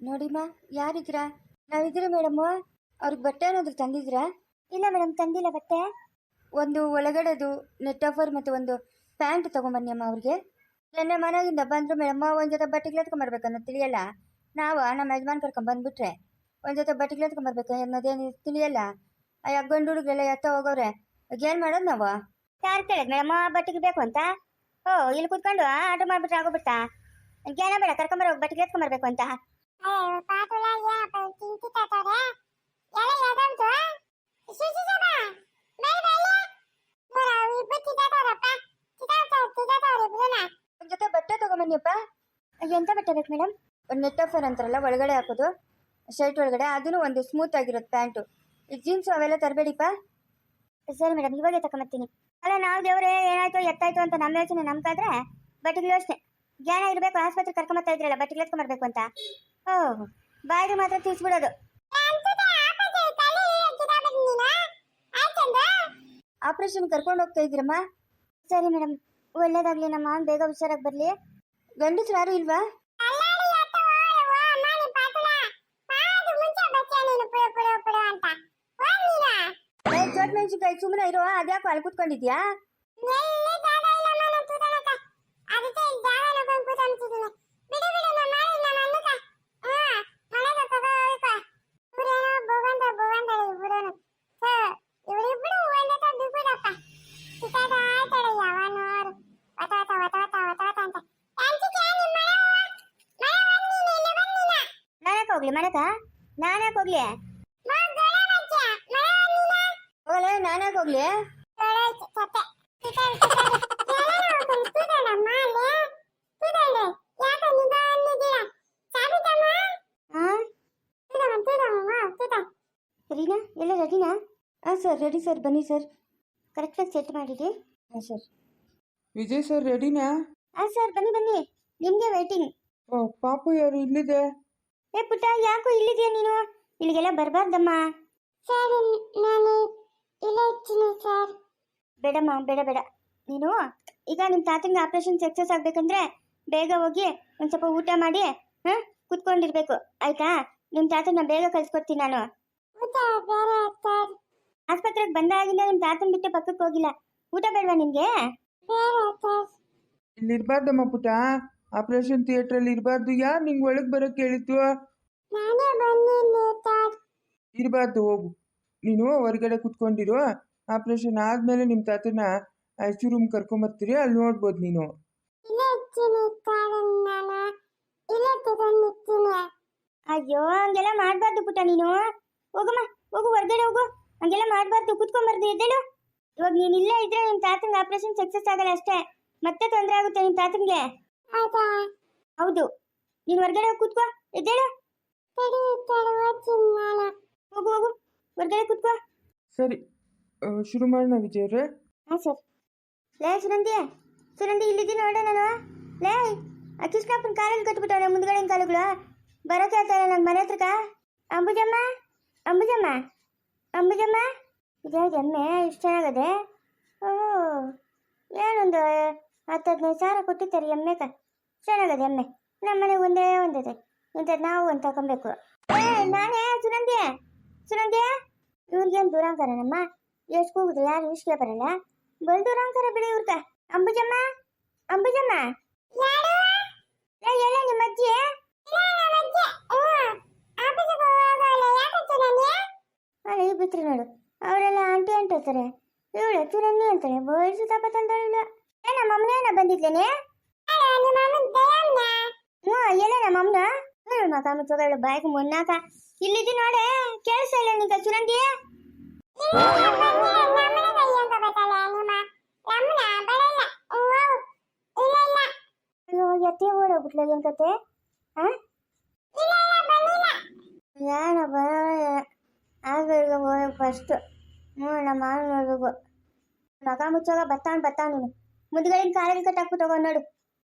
ನೋಡಿಮ್ಮ ಯಾರಿದ್ದೀರಾ? ನಾವಿದ್ದೀರಾ madam ಅವ್ರಿಗೆ ಬಟ್ಟೆ ಏನಾದರೂ ತಂದಿದ್ರಾ ಇಲ್ಲ ಮೇಡಮ್, ತಂದಿಲ್ಲ ಬಟ್ಟೆ. ಒಂದು ಒಳಗಡೆದು ನೆಟ್ ಆಫರ್ ಮತ್ತು ಒಂದು ಪ್ಯಾಂಟ್ ತೊಗೊಂಬನ್ನಿ ಅಮ್ಮ ಅವ್ರಿಗೆ. ನನ್ನ ಮನೆಯಿಂದ ಬಂದರು ಮೇಡಮ್ಮ, ಒಂದು ಜೊತೆ ಬಟ್ಟೆಗಳು ಎತ್ಕೊಂಬರ್ಬೇಕನ್ನೋದು ತಿಳಿಯಲ್ಲ. ನಾವು ನಮ್ಮ ಯಜಮಾನ್ ಕರ್ಕೊಂಡು ಬಂದ್ಬಿಟ್ರೆ ಒಂದು ಜೊತೆ ಬಟ್ಟೆಗಳು ಎತ್ಕೊಂಬರ್ಬೇಕು ಅನ್ನೋದೇನು ತಿಳಿಯಲ್ಲ. ಅಯ್ಯ ಗಂಡು ಹುಡುಗರೆಲ್ಲ ಎತ್ತ ಹೋಗೋರೆ ಏನು ಮಾಡೋದು ನಾವು? ಯಾರು ಕೇಳಿದ್ ಮೇಡಮ್ ಬಟ್ಟೆಗೆ ಬೇಕು ಅಂತ? ಓ, ಇಲ್ಲಿ ಕುತ್ಕೊಂಡು ಆರ್ಡರ್ ಮಾಡ್ಬಿಟ್ರೆ ಆಗೋಗ್ಬಿಡ್ತಾ? ಏನೋ ಬೇಡ ಕರ್ಕೊಂಬರೋ ಬಟ್ಟೆಗೆ ಎತ್ಕೊಂಬರ್ಬೇಕು ಅಂತ. ಜೊತೆ ಬಟ್ಟೆ ತೊಗೊಂಬನ್ನಿಯಪ್ಪ. ಎಂತ ಬಟ್ಟೆ ಬೇಕು ಮೇಡಮ್ ಒಂದು ನೆಟ್ ಆಫರ್ ಅಂತಾರಲ್ಲ ಒಳಗಡೆ ಹಾಕೋದು. ಶರ್ಟ್ ಒಳಗಡೆ ಅದನ್ನು ಒಂದು ಸ್ಮೂತ್ ಆಗಿರೋದು ಪ್ಯಾಂಟು ಈ ಜೀನ್ಸು ಅವೆಲ್ಲ ತರಬೇಡಿಪ್ಪ? ಸರಿ ಮೇಡಮ್ ಇವಾಗೇ ತಗೊಂಬತ್ತೀನಿ ಅಲ್ಲ ನಾವು ದೇವ್ರೆ ಏನಾಯ್ತು ಎತ್ತಾಯ್ತು ಅಂತ ನಮ್ಮ ಯೋಚನೆ ನಮ್ಗಾದ್ರೆ ಬಟ್ಟೆಗಳು ಯೋಚನೆ ಜ್ಞಾನ ಇರಬೇಕು ಆಸ್ಪತ್ರೆ ಕರ್ಕೊಂಬತ್ತಾ ಇದ್ರಲ್ಲ ಬಟ್ಟೆಗಳು ಎತ್ಕೊಂಬರ್ಬೇಕು ಅಂತ. ಓ, ಬಾಯಿಗೆ ಮಾತ್ರ ತಿಳಿಸ್ಬಿಡೋದು ಆಪರೇಷನ್ ಕರ್ಕೊಂಡು ಹೋಗ್ತಾ ಇದ್ದೀರಮ್ಮ? ಸರಿ ಮೇಡಮ್, ಒಳ್ಳೇದಾಗ್ಲಿ, ನಮ್ಮ ಬೇಗ ಹುಷಾರಾಗಿ ಬರಲಿ. ಗಂಡಸ್ರು ಯಾರು ಇಲ್ವಾ? ಚೋಟ್ ಮೆಣಸಿನ್ಕಾಯಿ ಸುಮ್ಮನೆ ಇರೋ, ಅದ್ಯಾಕೋ ಅಲ್ಲಿ ಕೂತ್ಕೊಂಡಿದ್ಯಾ? ನಾನಕ್ಕೆ ಹೋಗ್ಲಿ ಮನಕ ನಾನಕ್ಕೆ ಹೋಗ್ಲಿ ಹೋಗಲೇ ನಾನಾಗ ಹೋಗ್ಲಿ ರೀನಾ ಎಲ್ಲ ರೆಡಿನಾ ಹಾಂ ಸರ್ ರೆಡಿ ಸರ್ ಬನ್ನಿ ಸರ್ ಕರೆಕ್ಟಾಗಿ ಸೆಟ್ ಮಾಡಿರಿ ಹಾಂ ಸರ್ ವಿಜಯ್ ಸರ್ ರೆಡಿನಾ ಹಾಂ ಸರ್ ಬನ್ನಿ ಬನ್ನಿ ನಿಮಗೆ ವೇಟಿಂಗ್ ಓ ಪಾಪು ಯಾರು ಇಲ್ಲಿದೆ ಏ ಪುಟ್ಟ ಯಾಕೋ ಇಲ್ಲಿದೆಯಾ ನೀನು? ಇಲ್ಲಿಗೆಲ್ಲ ಬರಬಾರ್ದಮ್ಮ. ಸರ್ ನಾನು ಇಲ್ಲ ಸರ್. ಬೇಡಮ್ಮ ಬೇಡ ಬೇಡ. ನೀನು ಈಗ ನಿಮ್ಮ ತಾತನಿಗೆ ಆಪರೇಷನ್ ಸಕ್ಸಸ್ ಆಗ್ಬೇಕಂದ್ರೆ ಬೇಗ ಹೋಗಿ ಒಂದು ಸ್ವಲ್ಪ ಊಟ ಮಾಡಿ ಹಾಂ ಕುತ್ಕೊಂಡಿರ್ಬೇಕು. ಆಯ್ತಾ? ನಿಮ್ಮ ತಾತನ ಬೇಗ ಕಳ್ಸ್ಕೊಡ್ತೀನಿ ನಾನು. ಆಸ್ಪತ್ರೆಗೆ ಬಂದಾಗಿಂದ ನಿಮ್ಮ ತಾತನ ಬಿಟ್ಟು ಪಕ್ಕಕ್ಕೆ ಹೋಗಿಲ್ಲ. ಊಟ ಬೇಡವಾ ನಿಮಗೆ ಇಲ್ಲಿ ಇರಬಾರ್ದಮ್ಮ ಪುಟ್ಟ. ಆಪರೇಷನ್ ಥಿಯೇಟ್ರಲ್ಲಿ ಇರಬಾರ್ದು. ಯಾ ನಿಂಗೆ ಒಳಗೆ ಬರೋಕ್ಕೆ ಹೇಳಿತ್ತು ಇರಬಾರ್ದು ಹೋಗು. ನೀನು ಹೊರಗಡೆ ಕುತ್ಕೊಂಡಿರು. ಆಪರೇಷನ್ ಆದಮೇಲೆ ನಿಮ್ಮ ತಾತನ ಐ ಸಿ ರೂಮ್ ಕರ್ಕೊಂಬರ್ತೀರಿ ಅಲ್ಲಿ ನೋಡ್ಬೋದು ನೀನು. ಅಯ್ಯೋ ಹಂಗೆಲ್ಲ ಮಾಡಬಾರ್ದು ಪುಟ್ಟ ನೀನು. ಹೋಗಮ್ಮ ಹೋಗು ಹೊರಗಡೆ ಹೋಗು. ಹಂಗೆಲ್ಲ ಮಾಡಬಾರ್ದು ಕುತ್ಕೊಂಬಾರ್ದು ಎದ್ದೇಳು. ಇವಾಗ ನೀನು ಇಲ್ಲೇ ಇದ್ರೆ ನಿಮ್ಮ ತಾತಂಗೆ ಆಪರೇಷನ್ ಸಕ್ಸಸ್ ಆಗಲ್ಲ ಅಷ್ಟೇ. ಮತ್ತೆ ತೊಂದರೆ ಆಗುತ್ತೆ ನಿಮ್ಮ ತಾತಂಗೆ. ಹೌದು. ನೀನು ಹೊರಗಡೆ ಕೂತ್ಕೋ. ಎದ್ದೇಳು. ಹೋಗು ಹೋಗು. ಹೊರಗಡೆ ಕೂತ್ಕೋ. ಸರಿ. ಆ, ಶುರು ಮಾಡೋಣ ವಿಜಯವ್ರೆ ಹಾಂ ಸರ್. ಲೇ ಸುರಂದಿ ಸುರಂದಿ ಇಲ್ಲಿದ್ದಿ ನೋಡ ನಾನು. ಲೇ ಆ ಕೃಷ್ಣಪ್ಪನ ಕಾಲಲ್ಲಿ ಕಟ್ಬಿಟ್ಟವನೆ ಮುಂದ್ಗಡೆ ಕಾಲುಗಳು. ಬರೋಕೆ ಆಗ್ತಾಯಿಲ್ಲ ನಂಗೆ ಮನೆ ಹತ್ರಕ್ಕ. ಅಂಬುಜಮ್ಮ ಅಂಬುಜಮ್ಮ ಅಂಬುಜಮ್ಮ. ಇದ್ಯಾವ್ದು ಎಮ್ಮೆ? ಇಷ್ಟು ಚೆನ್ನಾಗದೆ. ಓ ಏನೊಂದು? ಹತ್ತು ಹದಿನೈದು ಸಾವಿರ ಕೊಟ್ಟಿರ್ತಾರೆ ಎಮ್ಮೆಕ ಚೆನ್ನಾಗದೆ ಎಮ್ಮೆ. ನಮ್ಮ ಮನೆಗೆ ಒಂದೇ ಒಂದಿದೆ. ಇಂಥದ್ದು ನಾವು ಒಂದು ತಗೊಬೇಕು. ಏ, ನಾನೇ ಸುನಂದಿ ಸುನಂದಿ ಇವ್ರಿಗೇನು ದೂರಾಂಕರನಮ್ಮ ಎಷ್ಟು ಕೂಗುದು ಯಾರು? ಇಷ್ಟೇ ಬರಲ್ಲ ಬಲ್ ದೂರಾಂಕರ ಬಿಡಿ ಇವ್ರಕ. ಅಂಬುಜಮ್ಮ? ಅಂಬುಜಮ್ಮ? ಎಲ್ಲ ನಿಮ್ಮ ಅಜ್ಜಿ? ಅಲ್ಲ ಈ ಬಿತ್ರಿ ನೋಡು. ಅವರೆಲ್ಲ ಆಂಟಿ ಆಂಟಿ ಅಂತಾರೆ ಇವಳು ಚೂರಣ್ಣಿ ಅಂತಾರೆ ಬೋಯ್ಸು ತಪ್ಪ ತಂದಳಿಲ್ಲ ಏ ನಮ್ಮ ಅಮ್ಮನೇನ ಬಂದಿದ್ದೇನೆ ಹ್ಞೂ ಎಲ್ಲ ನಮ್ಮ ಅಮ್ಮನ. ನೋಡು ಮಕ ಮುಚ್ಚೋಗಳು ಬಾಯ್ಗೆ ಮುನ್ನಾಕ. ಇಲ್ಲಿದ್ದಿ ನೋಡೆ ಕೇಳಿಸ ಇಲ್ಲ ನಿಂಗ ಚುರಂಡಿ ಅಯ್ಯೋ, ಎತ್ತಿ ಓಡೋಗ್ಬಿಟ್ಲ ಏನ್ ಕತೆ ಯಾಣ ಹ್ಞೂ, ನಮ್ಮ ಮಗ ಮುಚ್ಚೋಗ ಬತ್ತಾವ್ ಬತ್ತಾವ್ ನೀನು. ಮುಂದ್ಗಡೆಯಿಂದ ಕಾಲಲ್ಲಿ ಕಟ್ಟಾಕ್ಬಿಟ್ಟು ಹೋಗೋ ನೋಡು.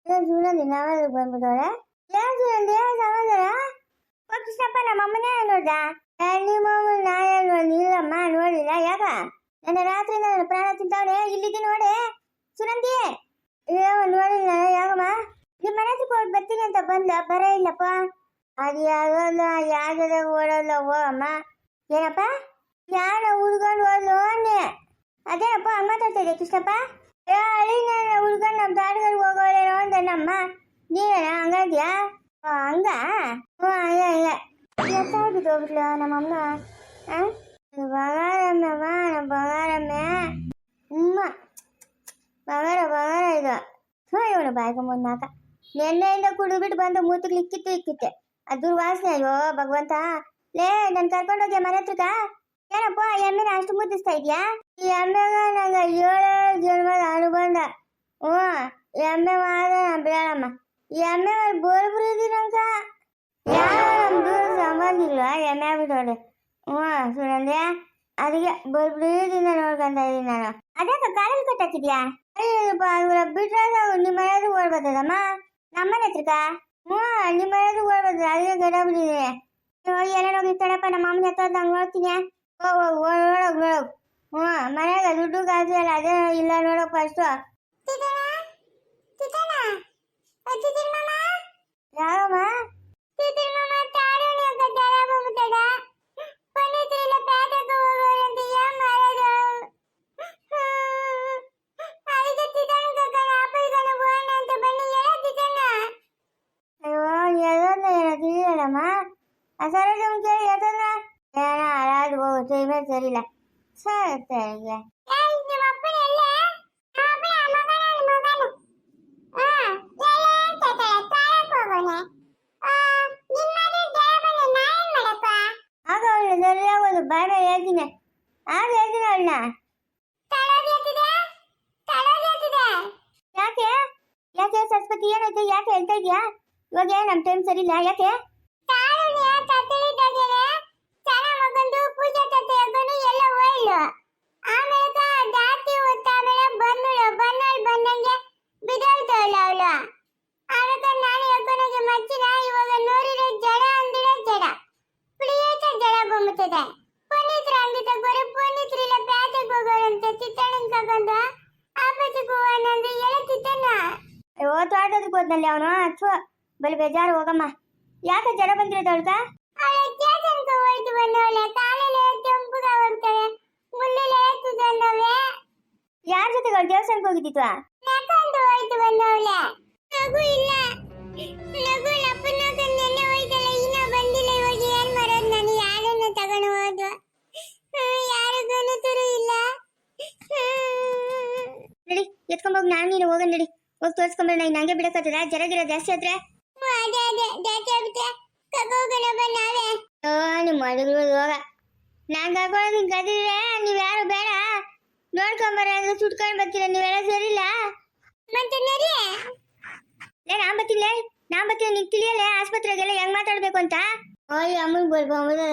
ಏನ್ ಸುಮ್ಮನೆ ನಾವೇ ಬಂದ್ಬಿಟ್ಟವಳೆ ಏನ್ ಏನ್ ಸಮಾಚಾರ ಓ ಕೃಷ್ಣಪ್ಪ, ನಮ್ಮ ಅಮ್ಮನೇ ನೋಡ್ದ? ನಿಮ್ಮ ನಾನೇ ಇಲ್ಲಮ್ಮ ನೋಡಿಲ್ಲ ಯಾಕ? ನನ್ನ ರಾತ್ರಿ ನಾನು ಪ್ರಾಣ ತಿಂತಾವ್ರೆ ಇಲ್ಲಿದ್ದಿ ನೋಡಿ. ಸುನಂದಿ? ಏನೋ ನೋಡಿಲ್ಲ ಯಾಕಮ್ಮ? ನಿಮ್ಮ ಮನೆ ಹೋಗಿ ಬರ್ತೀನಿ ಅಂತ ಬಂದ ಬರೇ ಇಲ್ಲಪ್ಪ. ಅದು ಯಾವ್ದಲ್ಲ ಯಾಗದ ಓಡಲ್ಲ, ಓ ಅಮ್ಮ. ಏನಪ್ಪ? ಯಾರ ಹುಡ್ಕೊಂಡು ಹೋದ್ಲು ಅದೇ ಅಪ್ಪ ಅಮ್ಮ ಮಾತಾಡ್ತಾ ಕೃಷ್ಣಪ್ಪ? ಏ ಅಳಿ ನಾನು ಹುಡ್ಕೊಂಡು ನಮ್ಮ ತಾಡ್ಗಳಿಗೆ ಹೋಗೋಳೇನೋ ಅಂದೆ ನಮ್ಮ ನೀನೇನ ಹಂಗಾದ್ಯಾ ಓ ಹಂಗ ಹ್ಞೂ ಹಂಗೆ ಹಂಗೆ ಎತ್ತಾಗ್ಬಿಟ್ಟು ಹೋಗ್ಬಿಟ್ಲು ನಮ್ಮಮ್ಮ ಹಾಂ ಬಂಗಾರಮ್ಮವ ನಮ್ಮ ಬಂಗಾರಮ್ಮೆ ಹ್ಞೂ ಬಂಗಾರ ಬಂಗಾರ ಇದು ಹ್ಞೂ ಇವನು ಬಾಯ್ಕೊಂಬಂದು ನಾಕ ನೆನ್ನೆಯಿಂದ ಕುಡಿದ್ಬಿಟ್ಟು ಬಂದು ಮೂತಿಗೆ ಇಕ್ಕಿತ್ತು ಇಕ್ಕಿತ್ತೆ ಅದು ದುರ್ವಾಸನೆ ಅಯ್ಯೋ ಭಗವಂತ ಲೇ ನಾನು ಕರ್ಕೊಂಡೋಗ್ಯ ಮನೆ ಹತ್ರಕ್ಕ ಏನಪ್ಪ ಎಮ್ಮೆನ ಅಷ್ಟು ಮುದ್ದಿಸ್ತಾ ಇದೆಯಾ ಈ ಎಮ್ಮೆಗ ನಂಗೆ ಏಳು ಜನ್ಮದ ಅನುಬಂಧ ಹ್ಞೂ ಎಮ್ಮೆ ಮಾತ್ರ ನಾನು ಬಿಡಲ್ಲಮ್ಮ ಈ ಎಮ್ಮೆ ಮೇಲೆ ಬೋರ್ಬುರು ಇದೀನಂಕ ಯಾರು ನಮ್ದು ಸಂಬಂಧಿಲ್ಲ ಎಮ್ಮೆ ಆಗ್ಬಿಟ್ಟವ್ರೆ ಹ್ಞೂ ಸುನಂದೆ ಅದಕ್ಕೆ ಬೋರ್ಬುರಿದಿಂದ ನೋಡ್ಕೊಂತ ಇದೀನಿ ನಾನು ಅದಕ್ಕೆ ಕಾಲಲ್ಲಿ ಕಟ್ಟಾಕಿದ್ಯಾ ಅಯ್ಯಪ್ಪ ಇವ್ರ ಬಿಟ್ರೆ ನಾವು ನಿಮ್ಮ ಮನೆ ಹತ್ರ ಓಡ್ಬರ್ತದಮ್ಮ ನಮ್ಮನೆ ಹತ್ರಕ್ಕ ಹ್ಞೂ ನಿಮ್ಮ ಮನೆ ಹತ್ರ ಓಡ್ಬರ್ತದೆ ಅದಕ್ಕೆ ಗಡ ಬಿಟ್ಟಿದ್ದೀನಿ ಹೋಗಿ ಏನೇನು ಹೋಗಿರ್ತಾಳಪ್ಪ ನಮ್ಮ ಅಮ್ಮನ ಹತ್ರ ನಂಗೆ ನೋಡ್ತೀನಿ ಹೋಗ್ ಹೋಗ್ ನೋಡೋಗ್ ನೋಡೋಗ್ ಹ್ಞೂ ಮನೆಯಾಗ ದುಡ್ಡು ಕಾಸು ಅಲ್ಲ ಅದೇ ಇಲ್ಲ ನೋಡೋಕ್ ಫಸ್ಟು ಅಯ್ಯೋ ಎಲ್ಲ ಏನೋ ತಿಳಿಯಲ್ಲಮ್ಮ ಆ ಸರೋಜ ಕೇಳಿ ಏನೋ ಹಾಳಾದು ಸರಿಲ್ಲ ಸರ್ ಬಾಯ್ ಬಾಯ್ ಹೇಳ್ತೀನಿ ಆಗ ಹೇಳ್ತೀನಿ ಅವಳನ್ನ ಯಾಕೆ ಯಾಕೆ ಸರಸ್ವತಿ ಏನಾಯ್ತು ಯಾಕೆ ಹೇಳ್ತಾ ಇದೀಯಾ ಇವಾಗ ನಮ್ಮ ನಮ್ ಟೈಮ್ ಸರಿ ಇಲ್ಲ. ಜಡ ಪುನೀತ್ರ ಅಂಗಡಿ ತಗೋರೆ ಪುನೀತ್ರ ಇಲ್ಲ, ಪ್ಯಾಟೆಗೆ ಹೋಗೋರಂತೆ. ಚಿತ್ತಣ್ಣನ್ ಕಂದ ಆಪತ್ತಿಗೆ ಹೋಗೋಣಂದ್ರೆ ಎಲ್ಲ ಚಿತ್ತಣ್ಣ ಓ ತೋಟದಕ್ಕೆ ಹೋದ್ನಲ್ಲಿ ಅವನು? ಅಚ್ಚು ಬಲಿ ಬೇಜಾರು ಹೋಗಮ್ಮ. ಯಾಕೆ ಜಡ ಬಂದಿರೋದು ಅವಳ್ಗ ಯಾರ ಜೊತೆ ದೇವಸ್ಥಾನಕ್ಕೆ ಹೋಗಿದ್ದಿತ್ತು ನಕಂದು ಹೋಯ್ತು ಬಂದವಳೆ. ನಗು ಇಲ್ಲ. ನಗು ಲಪ್ಪನ ನೆನ್ನೆ ಹೋಯ್ತಲ್ಲ ಇನ್ನ ಬಂದಿಲ್ಲ ಇವಾಗ ಏನ್ ಮಾಡೋದು ನಾನು? ಯಾರನ್ನ ತಗೊಂಡು ಹೋದ್ವ? ಯಾರಿಗೂ ತುರು ಇಲ್ಲ. ನಡಿ ನಾನು ನೀನು ಹೋಗೋಣ ನಡಿ. ಹೋಗಿ ತೋರಿಸ್ಕೊಂಬರೋಣ ಇನ್ನು ಹಂಗೆ ಬಿಡಕತ್ತದ ಜರ ಗಿರ ಜಾಸ್ತಿ ಆದ್ರೆ? ಅದೇ ಅದೇ. ಜಾಸ್ತಿ ಆಗುತ್ತೆ. ಕರ್ಕೋಗೋಣ ಬಾ ನಾವೇ. ಓ ನಿಮ್ಮ ಹೋಗ ನಾನು ಕದಿದ್ರೆ ನೀವು ಯಾರು ಬೇಡ. ನೋಡ್ಕೊಂಬರ ಅಂದ್ರೆ ಸುಟ್ಕೊಂಡು ಬರ್ತೀರ ನೀವೆಲ್ಲ ಸರಿಲ್ಲ ಮತ್ತೆ ನಡಿ. ಲೇ ನಾನ್ ಬರ್ತೀನಿ ನಾನ್ ಬರ್ತೀನಿ ನಿಂಗೆ ತಿಳಿಯಲ್ಲ ಆಸ್ಪತ್ರೆಗೆಲ್ಲ ಹೆಂಗ್ ಮಾತಾಡ್ಬೇಕು ಅಂತ? ಓಯ್ ಅಮ್ಮನ್ ಬರ್ಬೋದು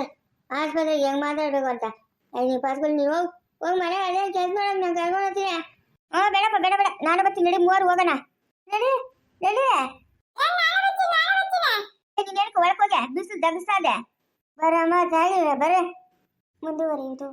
ಆಸ್ಪತ್ರೆಗೆ ಹೆಂಗ್ ಮಾತಾಡ್ಬೇಕು ಅಂತ? ಅಯ್ಯ ನೀವು ಪಾಸ್ಕೊಂಡು ನೀವು ಹೋಗಿ. ಹೋಗಿ ಮನೆ ಅದೇ ಕೆಲಸ ಮಾಡೋದು ನಾನು ಕರ್ಕೊಂಡು ಹೋಗ್ತೀನಿ ಹ್ಞೂ ಬೇಡಪ್ಪ ಬೇಡ ಬೇಡ. ನಾನು ಬರ್ತೀನಿ ನಡಿ ಮೂವರು ಹೋಗೋಣ. ನಡಿ ನಡಿ. ಹೋಗೆ. ಬಿಸಿಲು ದಗಿಸ್ತಾ ಇದೆ. ಬರಮ್ಮ ತಾಳಿ ಬರೇ ಮುಂದುವರಿಯುವುದು.